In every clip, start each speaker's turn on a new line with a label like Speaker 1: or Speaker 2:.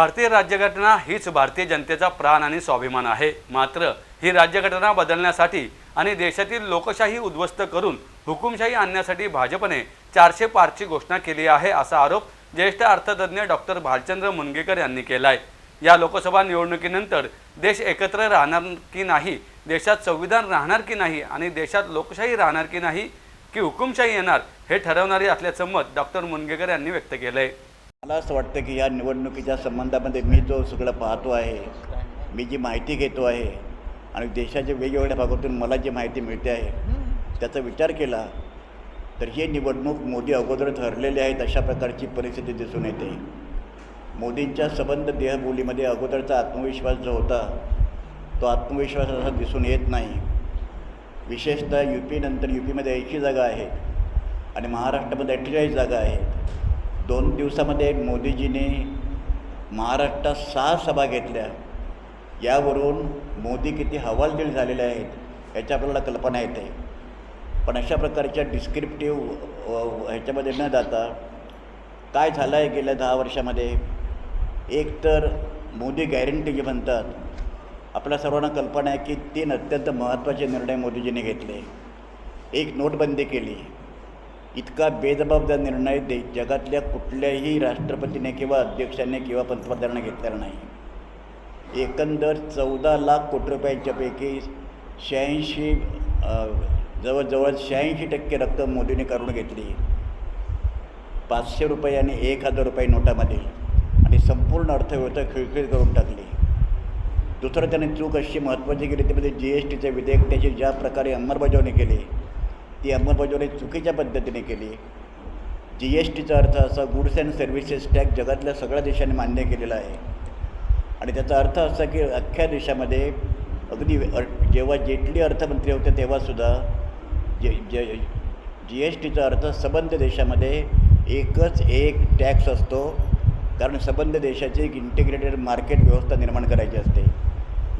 Speaker 1: भारतीय राज्यघटना हीच भारतीय जनतेचा प्राण आणि स्वाभिमान आहे. मात्र ही राज्यघटना बदलण्यासाठी आणि देशातील लोकशाही उद्ध्वस्त करून हुकुमशाही आणण्यासाठी भाजपने चारशे पारची घोषणा केली आहे असा आरोप ज्येष्ठ अर्थतज्ज्ञ डॉक्टर भालचंद्र मुनगेकर यांनी केलाय. या लोकसभा निवडणुकीनंतर देश एकत्र राहणार की नाही देशात संविधान राहणार की नाही आणि देशात लोकशाही राहणार की नाही की हुकुमशाही येणार हे ठरवणारे असल्याचं मत डॉक्टर मुनगेकर यांनी व्यक्त केलं आहे
Speaker 2: मला असं वाटतं की या निवडणुकीच्या संबंधामध्ये मी जो सगळं पाहतो आहे मी जी माहिती घेतो आहे आणि देशाच्या वेगवेगळ्या भागातून मला जी माहिती मिळते आहे त्याचा विचार केला तर ही निवडणूक मोदी अगोदर ठरलेली आहेत अशा प्रकारची परिस्थिती दिसून येते. मोदींच्या संबंध देहबोलीमध्ये अगोदरचा आत्मविश्वास जो होता तो आत्मविश्वास असा दिसून येत नाही. विशेषतः यू पी नंतर यू पीमध्ये ऐंशी जागा आहेत आणि महाराष्ट्रामध्ये अठ्ठेचाळीस जागा आहेत. दोन दिवसामध्ये मोदीजीने महाराष्ट्रात सहा सभा घेतल्या. यावरून मोदी किती हवालदिल झालेले आहेत याची आपल्याला कल्पना येते. पण अशा प्रकारच्या डिस्क्रिप्टिव्ह ह्याच्यामध्ये न जाता काय झालं आहे गेल्या दहा वर्षामध्ये? एक तर मोदी गॅरंटी जे म्हणतात आपल्या सर्वांना कल्पना आहे की तीन अत्यंत महत्त्वाचे निर्णय मोदीजीने घेतले. एक नोटबंदी केली. इतका बेजबाबदार निर्णय दे जगातल्या कुठल्याही राष्ट्रपतीने किंवा अध्यक्षाने किंवा पंतप्रधानाने घेतलेला नाही. एकंदर चौदा लाख कोटी रुपयांच्यापैकी शहाऐंशी जवळजवळ शहाऐंशी टक्के रक्कम मोदीने करून घेतली. पाचशे रुपये आणि एक हजार रुपये नोटामध्ये आणि संपूर्ण अर्थव्यवस्था खिळखिळ करून टाकली. दुसरं त्याने चूक अशी महत्त्वाची केली ते म्हणजे जी एस टीचं विधेयक त्याची ज्या प्रकारे अंमलबजावणी केली ती अंमलबजावणी चुकीच्या पद्धतीने केली. जी एस टीचा अर्थ असा गुड्स अँड सर्व्हिसेस टॅक्स जगातल्या सगळ्या देशांनी मान्य केलेला आहे. आणि त्याचा अर्थ असा की अख्ख्या देशामध्ये अगदी जेव्हा जेटली अर्थमंत्री होते तेव्हासुद्धा जे जे जी एस टीचा अर्थ सबंध देशामध्ये एकच एक टॅक्स असतो. कारण सबंध देशाची एक इंटिग्रेटेड मार्केट व्यवस्था निर्माण करायची असते.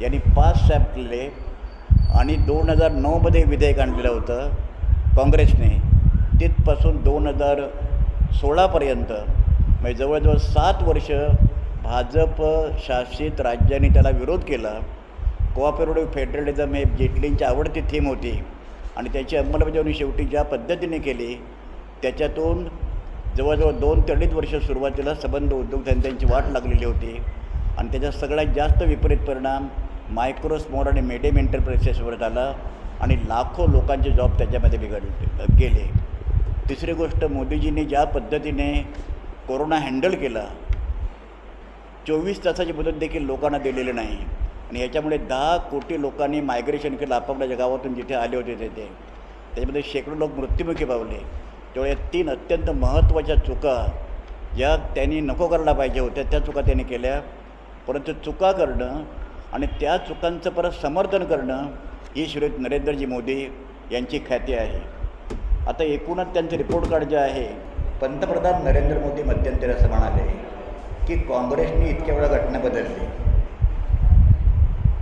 Speaker 2: यांनी पाच सॅप केले आणि दोन हजार नऊमध्ये विधेयक आणलेलं होतं. काँग्रेसने तिथपासून दोन हजार सोळापर्यंत म्हणजे जवळजवळ सात वर्ष भाजप शासित राज्याने त्याला विरोध केला. कोऑपरेटिव्ह फेडरलिझम हे जेटलींची आवडती थीम होती आणि त्याची अंमलबजावणी शेवटी ज्या पद्धतीने केली त्याच्यातून जवळजवळ दोन ते अडीच वर्ष सुरुवातीला संबंध उद्योगधंद्यांची वाट लागलेली होती आणि त्याचा सगळ्यात जास्त विपरीत परिणाम मायक्रो स्मॉल आणि मेडियम एंटरप्राइसेसवर झाला. आणि लाखो लोकांचे जॉब त्याच्यामध्ये बिघडले गेले. तिसरी गोष्ट मोदीजींनी ज्या पद्धतीने कोरोना हँडल केला चोवीस तासाची मदत देखील लोकांना दिलेली नाही. आणि याच्यामुळे दहा कोटी लोकांनी मायग्रेशन केलं आपापल्या गावातून जिथे आले होते तेथे त्याच्यामध्ये शेकडो लोक मृत्युमुखी पावले. त्यामुळे या तीन अत्यंत महत्त्वाच्या चुका ज्या त्यांनी नको करायला पाहिजे होत्या त्या चुका त्यांनी केल्या. परंतु चुका करणं आणि त्या चुकांचं परत समर्थन करणं ही श्री नरेंद्रजी मोदी यांची ख्याती आहे. आता एकूणच त्यांचं रिपोर्ट कार्ड जे आहे पंतप्रधान नरेंद्र मोदी मध्यंतरी असं म्हणाले की काँग्रेसने इतक्या वेळा घटना बदलली.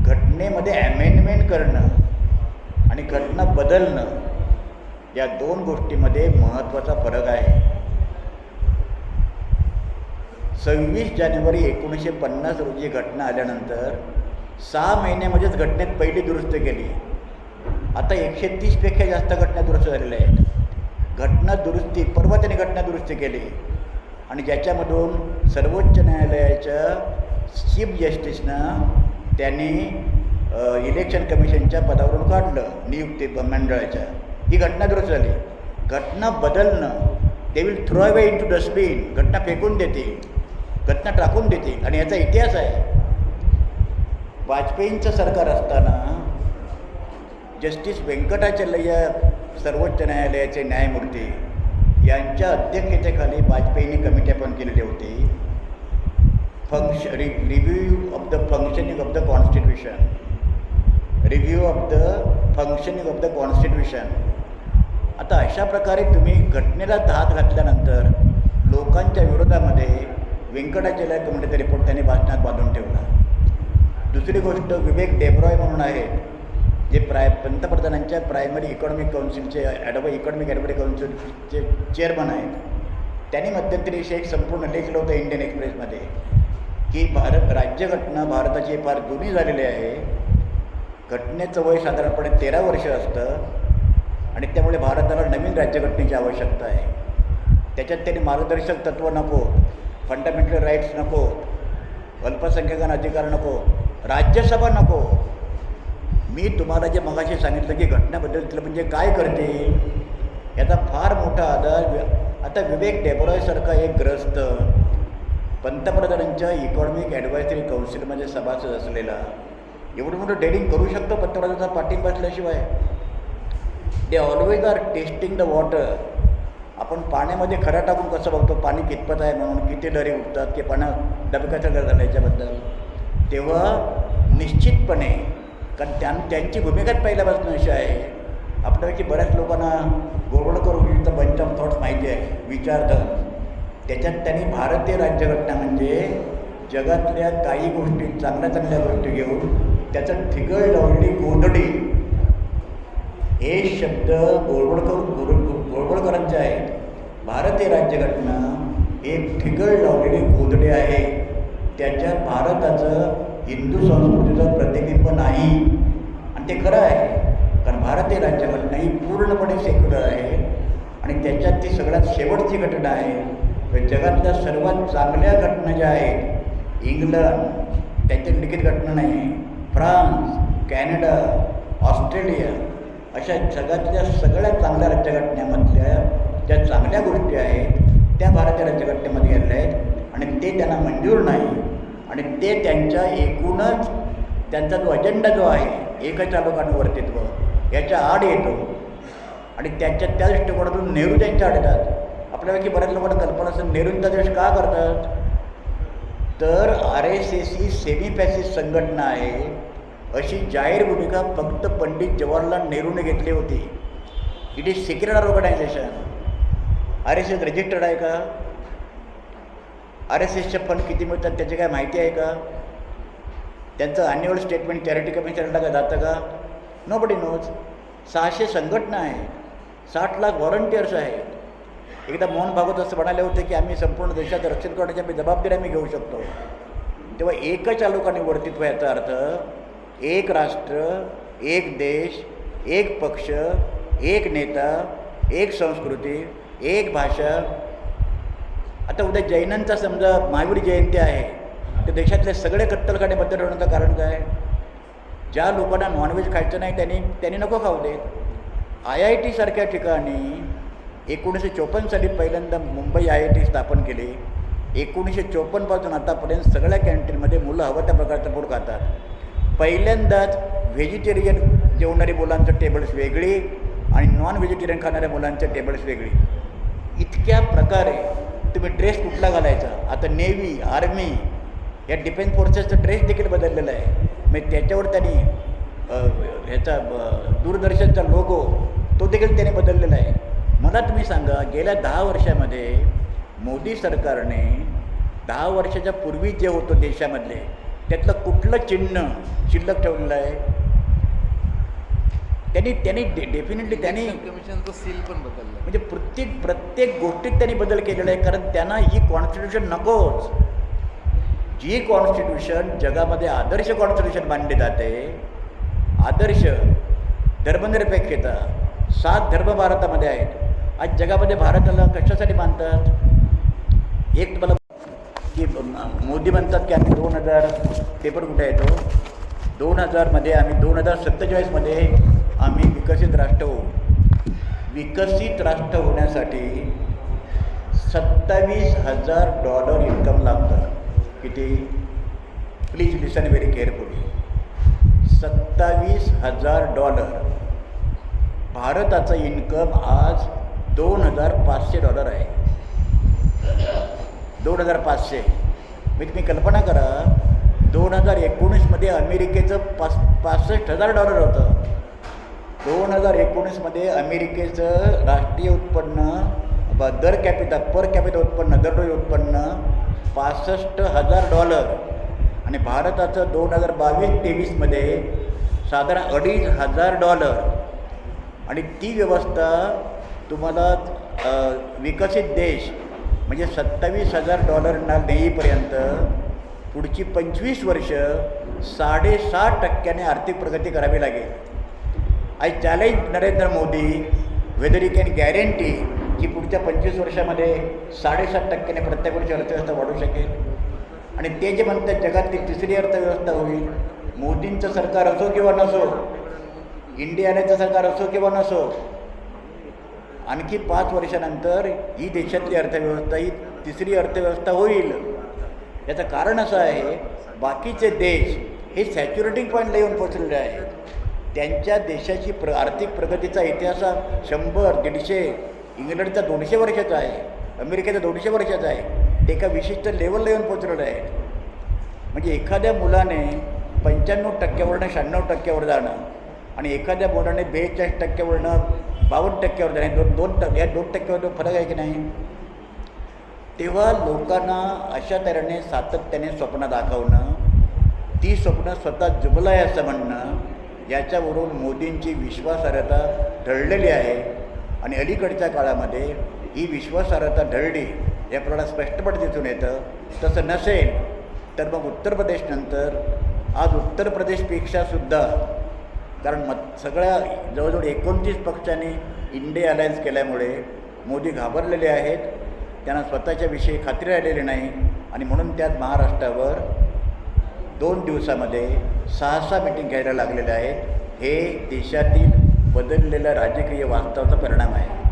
Speaker 2: घटनेमध्ये ॲमेंडमेंट करणं आणि घटना बदलणं या दोन गोष्टीमध्ये महत्त्वाचा फरक आहे. सव्वीस जानेवारी एकोणीसशे पन्नास रोजी घटना आल्यानंतर सहा महिन्यामध्येच घटनेत पहिली दुरुस्त केली. आता एकशे तीसपेक्षा जास्त घटना दुरुस्त झालेल्या आहेत. घटना दुरुस्ती परवा त्यांनी घटना दुरुस्ती केली. आणि ज्याच्यामधून सर्वोच्च न्यायालयाच्या चीफ जस्टिसनं त्यांनी इलेक्शन कमिशनच्या पदावरून काढलं नियुक्ती मंडळाच्या. ही घटना दुरुस्त झाली. घटना बदलणं ते will throw away into dustbin घटना फेकून देतील घटना टाकून देतील. आणि याचा इतिहास आहे. वाजपेयींचं सरकार असताना जस्टिस व्यंकटाचलय्या सर्वोच्च न्यायालयाचे न्यायमूर्ती यांच्या अध्यक्षतेखाली वाजपेयींनी कमिटी अपॉइंट केलेली होती. फंक्श रि review of the functioning of the constitution. Review of the functioning of the constitution. आता अशा प्रकारे तुम्ही घटनेला धात घातल्यानंतर लोकांच्या विरोधामध्ये व्यंकटाचलय कमिटीचा रिपोर्ट त्यांनी भाषणात बांधून ठेवला. दुसरी गोष्ट विवेक डेब्रॉय म्हणून आहेत जे प्राय पंतप्रधानांच्या प्रायमरी इकॉनॉमिक काउन्सिलचे ॲडव इकॉनॉमिक ॲडव्हायरी काउन्सिलचे चेअरमन आहेत. त्यांनी मध्यंतरी एक संपूर्ण लेखलं होतं इंडियन एक्सप्रेसमध्ये की भारत राज्यघटना भारताची फार जुनी झालेली आहे. घटनेचं वय साधारणपणे तेरा वर्ष असतं आणि त्यामुळे भारताला नवीन राज्यघटनेची आवश्यकता आहे. त्याच्यात त्यांनी मार्गदर्शक तत्त्व नको फंडामेंटल राईट्स नको अल्पसंख्याकांना अधिकार नको राज्यसभा नको. मी तुम्हाला जे मगाशी सांगितलं की घटनेबद्दल बदलतील म्हणजे काय करते याचा फार मोठा आधार वि- आता विवेक डेबरॉयसारखा एक ग्रस्त पंतप्रधानांच्या इकॉनॉमिक ॲडवायझरी काउन्सिलमध्ये सभासद असलेला एवढं मोठं डेअरिंग करू शकतो पंतप्रधानाचा पाठिंबा असल्याशिवाय? They always are testing the water आपण पाण्यामध्ये खरा टाकून कसं बघतो पाणी कितपत आहे म्हणून किती लहरी उठतात की पाण्या डबक्याचं झाला याच्याबद्दल तेव्हा निश्चितपणे कारण त्यां त्यांची भूमिकाच पहिल्यापासून अशी आहे. आपल्यापैकी बऱ्याच लोकांना गोरवडकर विविध बंच ऑफ थॉट्स माहिती आहे विचारधन. त्याच्यात त्यांनी भारतीय राज्यघटना म्हणजे जगातल्या काही गोष्टी चांगल्या चांगल्या गोष्टी घेऊन त्याचं ठिगळ लावली गोधडी हे शब्द गोळवडकर गोर गोळवडकरांचे आहेत भारतीय राज्यघटना एक ठिगळ लावलेली गोधडी आहे. त्याच्यात भारताचं हिंदू संस्कृतीचं प्रतिबिंब नाही. आणि ते खरं आहे कारण भारतीय राज्यघटना ही पूर्णपणे सेक्युलर आहे. आणि त्याच्यात ती सगळ्यात शेवटची घटना आहे. जगातल्या सर्वात चांगल्या घटना ज्या आहेत इंग्लंड त्यांच्या लिखित घटना नाही. फ्रान्स कॅनडा ऑस्ट्रेलिया अशा जगातल्या सगळ्या चांगल्या राज्यघटनेमधल्या ज्या चांगल्या गोष्टी आहेत त्या भारतीय राज्यघटनेमध्ये गेलेल्या आहेत. आणि ते त्यांना मंजूर नाही. आणि ते त्यांच्या एकूणच त्यांचा जो अजेंडा जो आहे एकचालकांवरतित्व याच्या आड येतो. आणि त्याच्या त्या दृष्टिकोनातून नेहरू त्यांच्या आड येतात. आपल्यापैकी बऱ्याच लोकांना कल्पना असेल नेहरूंचा देश का करतात? तर आर एस एस ही सेमी पॅसिस संघटना आहे अशी जाहीर भूमिका फक्त पंडित जवाहरलाल नेहरूने घेतली होती. It is secret organisation R S S registered आहे का? आर एस एसचे फंड किती मिळतात त्याची काय माहिती आहे का? त्यांचं ॲन्युअल स्टेटमेंट चॅरिटी कमिशनला का जातं का? नो बडी नोज सहाशे संघटना आहेत. साठ लाख व्हॉलंटियर्स आहेत. एकदा मोहन भागवत असं म्हणाले होते की आम्ही संपूर्ण देशात रक्षण करण्याची आम्ही जबाबदारी आम्ही घेऊ शकतो. तेव्हा एकच आलोकाने वर्तित्व याचा अर्थ एक राष्ट्र एक देश एक पक्ष एक नेता एक संस्कृती एक भाषा आता उद्या जैनांचा समजा महावीर जयंती आहे तर देशातले सगळे कत्तलखाने बद्दल ठेवण्याचं कारण काय? ज्या लोकांना नॉनव्हेज खायचं नाही त्यांनी त्यांनी नको खाऊ देत आय आय टीसारख्या ठिकाणी एकोणीसशे चोपन्न साली पहिल्यांदा मुंबई आय आय टी स्थापन केली. एकोणीसशे चोपन्नपासून आतापर्यंत सगळ्या कॅन्टीनमध्ये मुलं हवं त्या प्रकारचं फूड खातात. पहिल्यांदाच व्हेजिटेरियन जेवणारी मुलांचं टेबल्स वेगळी आणि नॉन व्हेजिटेरियन खाणाऱ्या मुलांच्या टेबल्स वेगळी. इतक्या प्रकारे तुम्ही ड्रेस कुठला घालायचा? आता नेव्ही आर्मी या डिफेन्स फोर्सेसचा ड्रेस देखील बदललेला आहे. मग त्याच्यावर त्यांनी ह्याचा दूरदर्शनचा लोगो तो देखील त्याने बदललेला आहे. मला तुम्ही सांगा गेल्या दहा वर्षामध्ये मोदी सरकारने दहा वर्षाच्या पूर्वी जे होतं देशामधले त्यातलं कुठलं चिन्ह शिल्लक ठेवलेलं आहे? त्यांनी त्यांनी डेफिनेटली त्यांनी
Speaker 3: कमिशनचं सील पण बदललं.
Speaker 2: म्हणजे प्रत्येक प्रत्येक गोष्टीत त्यांनी बदल केलेला आहे कारण त्यांना ही कॉन्स्टिट्यूशन नकोच. जी कॉन्स्टिट्यूशन जगामध्ये आदर्श कॉन्स्टिट्यूशन मानली जाते आदर्श धर्मनिरपेक्षता सात धर्म भारतामध्ये आहेत. आज जगामध्ये भारताला कशासाठी मानतात? एक तुम्हाला की मोदी म्हणतात की आम्ही दोन हजार पेपर कुठे येतो दोन हजारमध्ये आम्ही दोन हजार सत्तेचाळीसमध्ये राष्ट्र होऊ विकसित राष्ट्र होण्यासाठी सत्तावीस हजार डॉलर इन्कम लागतं. किती? प्लीज लिसन व्हेरी केअरफुली सत्तावीस हजार डॉलर भारताचं इन्कम आज दोन हजार पाचशे डॉलर आहे. दोन हजार पाचशे. मी तुम्ही कल्पना करा दोन हजार एकोणीसमध्ये अमेरिकेचं पाच पासष्ट हजार डॉलर होतं. दोन हजार एकोणीसमध्ये अमेरिकेचं राष्ट्रीय उत्पन्न ब- दर कॅपिटा पर कॅपिटा उत्पन्न दरडोई उत्पन्न पासष्ट हजार डॉलर आणि भारताचं दोन हजार बावीस तेवीसमध्ये साधारण अडीच हजार डॉलर आणि ती व्यवस्था तुम्हाला विकसित देश म्हणजे सत्तावीस हजार डॉलरना देईपर्यंत पुढची पंचवीस वर्ष साडेसात टक्क्याने आर्थिक प्रगती करावी लागेल. I challenge Narendra Modi whether you can guarantee की पुढच्या पंचवीस वर्षामध्ये साडेसात टक्क्याने प्रत्येक वर्षी अर्थव्यवस्था वाढू शकेल. आणि ते जे म्हणतात जगातली तिसरी अर्थव्यवस्था होईल मोदींचं सरकार असो किंवा नसो इंडियानेचं सरकार असो किंवा नसो आणखी पाच वर्षानंतर ही देशातली अर्थव्यवस्था ही तिसरी अर्थव्यवस्था होईल. याचं कारण असं आहे बाकीचे देश हे सॅच्युरेटिंग पॉईंटला येऊन पोचलेले आहेत. त्यांच्या देशाची प्र आर्थिक प्रगतीचा इतिहास हा शंभर दीडशे इंग्लंडचा दोनशे वर्षाचा आहे अमेरिकेचा दोनशे वर्षाचा आहे ते एका विशिष्ट लेवलला येऊन पोचलेलं आहे म्हणजे एखाद्या मुलाने पंच्याण्णव टक्क्यावरनं शहाण्णव टक्क्यावर जाणं आणि एखाद्या मुलाने बेचाळीस टक्क्यावरनं बावन्न टक्क्यावर जाणं हे दोन दोन टक्के या दोन टक्क्यावर फरक आहे की नाही? तेव्हा लोकांना अशा तऱ्हेने सातत्याने स्वप्न दाखवणं ती स्वप्न स्वतः जुबलं आहे असं म्हणणं याच्यावरून मोदींची विश्वासार्हता ढळलेली आहे. आणि अलीकडच्या काळामध्ये ही विश्वासार्हता ढळली हे आपल्याला स्पष्टपणे दिसून येतं. तसं नसेल तर मग उत्तर प्रदेशनंतर आज उत्तर प्रदेशपेक्षासुद्धा कारण मत सगळ्या जवळजवळ एकोणतीस पक्षांनी इंडिया अलायन्स केल्यामुळे मोदी घाबरलेले आहेत. त्यांना स्वतःच्या विषयी खात्री राहिलेली नाही. आणि म्हणून त्यात महाराष्ट्रावर दोन दिवसामध्ये सहा सहा मिटिंग घ्यायला लागलेल्या आहेत. हे देशातील बदललेल्या राजकीय वास्तवाचा परिणाम आहे.